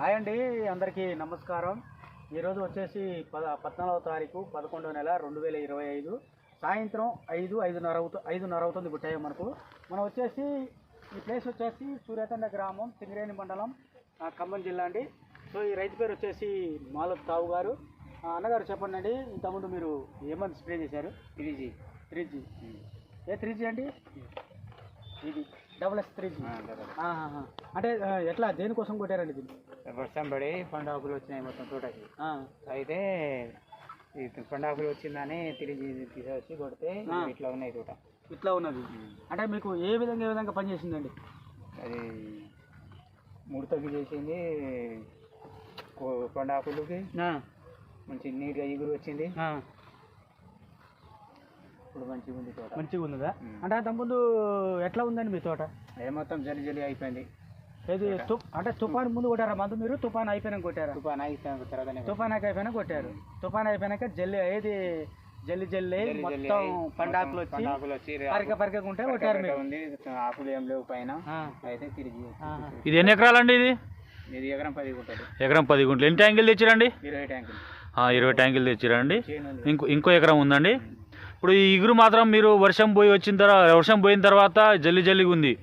Hi అండి అందరికీ నమస్కారం. ఈరోజు వచ్చేసి పద పద్నాలుగవ తారీఖు పదకొండవ నెల రెండు వేల ఇరవై ఐదు. సాయంత్రం ఐదు ఐదున్నర అవుతు ఐదున్నర అవుతుంది ఇప్పుడు టైం మనకు. మనం వచ్చేసి ఈ ప్లేస్ వచ్చేసి సూర్యతండ గ్రామం సింగరేణి మండలం ఖమ్మం జిల్లా అండి. సో ఈ రైతు పేరు వచ్చేసి మాలత్ తావు గారు. అన్నగారు చెప్పండి అండి ఇంతకుముందు మీరు ఏమని స్ప్రే చేశారు? Three G. Three G. A three G అండి? ఇది డబుల్ ఎస్ త్రీ జీ. అంటే ఎట్లా దేనికోసం కొట్టారండి దీన్ని? వర్షం పడి పండాకులు వచ్చినాయి మొత్తం తోటకి. అయితే ఈ పండాకులు వచ్చిందని తిరిగి తీసుకొచ్చి కొడితే. ఇట్లా ఉన్నాయి తోట. ఇట్లా ఉన్నది. అంటే మీకు ఏ విధంగా ఏ విధంగా పనిచేసిందండి? అది ముడతకి చేసింది పండాకులకి. మంచి నీట్గా ఎగురు వచ్చింది. ఇప్పుడు మంచిగా ఉంది తోట. మంచిగా ఉన్నదా. అంటే అంతకుముందు ఎట్లా ఉందండి మీ తోట? అది మొత్తం జలి జలి అయిపోయింది. ఏది? తు- అంటే తుఫాన్ ముందు కొట్టారా? మందు మీరు? తుఫాన్ అయిపోయినాక కొట్టారా? తుఫాన్ అయిపోయిన తర్వాతనే తుఫాన్ అయిపోయినా కొట్టారు. తుఫాన్ అయిపోయినాక జల్లి ఏది? జల్లి జల్లి మొత్తం పండాకులు వచ్చి వచ్చి పరిక పరికకుంటే కొట్టారు పరిక మీరు. ఆకులు ఏం లేవు పైన. అయితే తిరిగి. ఇది ఎన్ని ఎకరాలండి ఇది? ఇది ఎకరం పది గుంటలు. ఎకరం పది గుంటలు. ఎన్ని ట్యాంకులు తెచ్చిరండి? ఇరవై ట్యాంకులు. ఆ, ఇరవై ట్యాంకులు తెచ్చిరండి. ఇంకో ఇంకో ఎకరం ఉందండి. ఇప్పుడు ఈ ఇగురు మాత్రం మీరు వర్షం పోయి వచ్చిన తర్వాత వర్షం పోయిన తర్వాత జల్లి జల్లిగా ఉంది.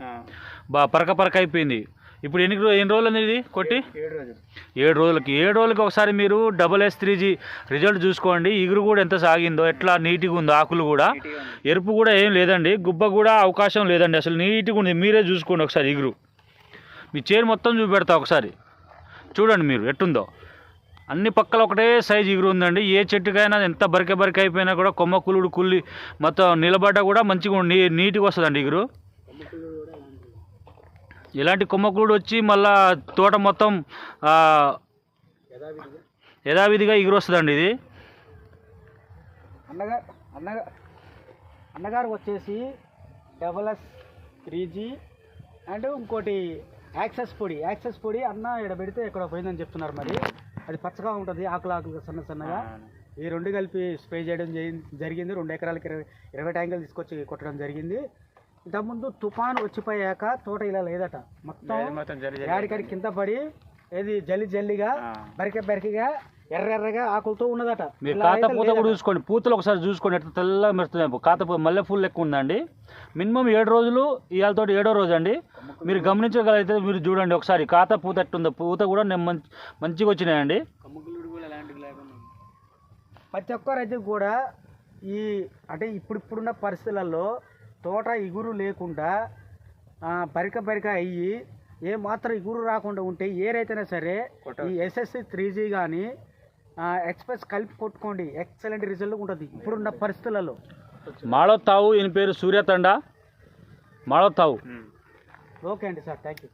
బా పరక పరక అయిపోయింది. ఇప్పుడు ఎన్ని ఎన్ని రోజులు అనేది కొట్టి? ఏడు రోజులు. ఏడు రోజులకి. ఏడు రోజులకి ఒకసారి మీరు double S three G result చూసుకోండి. ఇగురు కూడా ఎంత సాగిందో ఎట్లా నీట్గా ఉందో ఆకులు కూడా. ఎరుపు కూడా ఏం లేదండి. గుబ్బ కూడా అవకాశం లేదండి. అసలు నీట్గా ఉంది. మీరే చూసుకోండి ఒకసారి ఇగురు. మీ చేరు మొత్తం చూపెడతా ఒకసారి. చూడండి మీరు ఎట్టుందో. అన్ని పక్కల ఒకటే సైజు ఇగురు ఉందండి. ఏ చెట్టుకైనా ఎంత బరిక బరిక అయిపోయినా కూడా కొమ్మ కులుడు కుల్లి మొత్తం నిలబడ్డా కూడా మంచిగా నీ నీట్గా వస్తుందండి ఇగురు. ఇలాంటి కుమ్మకూడు వచ్చి మళ్ళా తోట మొత్తం యథావిధిగా ఇగురు వస్తుందండి ఇది. అన్నగారు అన్నగా అన్నగారు వచ్చేసి double S three G and ఇంకోటి యాక్సెస్ పొడి. యాక్సెస్ పొడి అన్న ఇక్కడ పెడితే ఇక్కడ పోయిందని చెప్తున్నారు మరి. అది పచ్చగా ఉంటుంది ఆకులు ఆకులు సన్న సన్నగా. ఈ రెండు కలిపి స్ప్రే చేయడం జరిగింది. రెండు ఎకరాలకి ఇరవై ఇరవై ట్యాంకులు తీసుకొచ్చి కొట్టడం జరిగింది. ఇంతకుముందు తుఫాను వచ్చిపోయాక తోట ఇలా లేదట. మొత్తం యాడికాడి కింద పడి ఏది జల్లి జల్లిగా. బరిక బరికగా ఎర్ర ఎర్రగా ఆకులతో ఉన్నదట. మీరు కాత పూత. కూడా చూసుకోండి. పూతలు ఒకసారి చూసుకోండి ఎట్లా తెల్లగా మెరుస్తుంది కాత మల్లె పూలు లెక్క ఉందండి. మినిమం ఏడు రోజులు ఇవాళతో ఏడో రోజు అండి. మీరు గమనించగలిగితే మీరు చూడండి ఒకసారి. కాత పూత ఎట్టుందో పూత కూడా నేను మంచి మంచిగా వచ్చినాయండి. ప్రతి ఒక్క రైతుకు కూడా ఈ అంటే ఇప్పుడు ఇప్పుడున్న పరిస్థితులలో తోట ఇగురు లేకుండా ఆ, బరిక బరిక అయ్యి ఏ మాత్రం ఇగురు రాకుండా ఉంటే ఏ రైతైనా సరే ఈ ఎస్ఎస్సి త్రీ జీ కానీ ఎక్స్ప్రెస్ కలిపి కొట్టుకోండి. ఎక్సలెంట్ రిజల్ట్ ఉంటుంది. ఇప్పుడున్న పరిస్థితులలో. మాళో తావు ఈయన పేరు సూర్యతండ మాళో తావు ఓకే అండి సార్. Thank you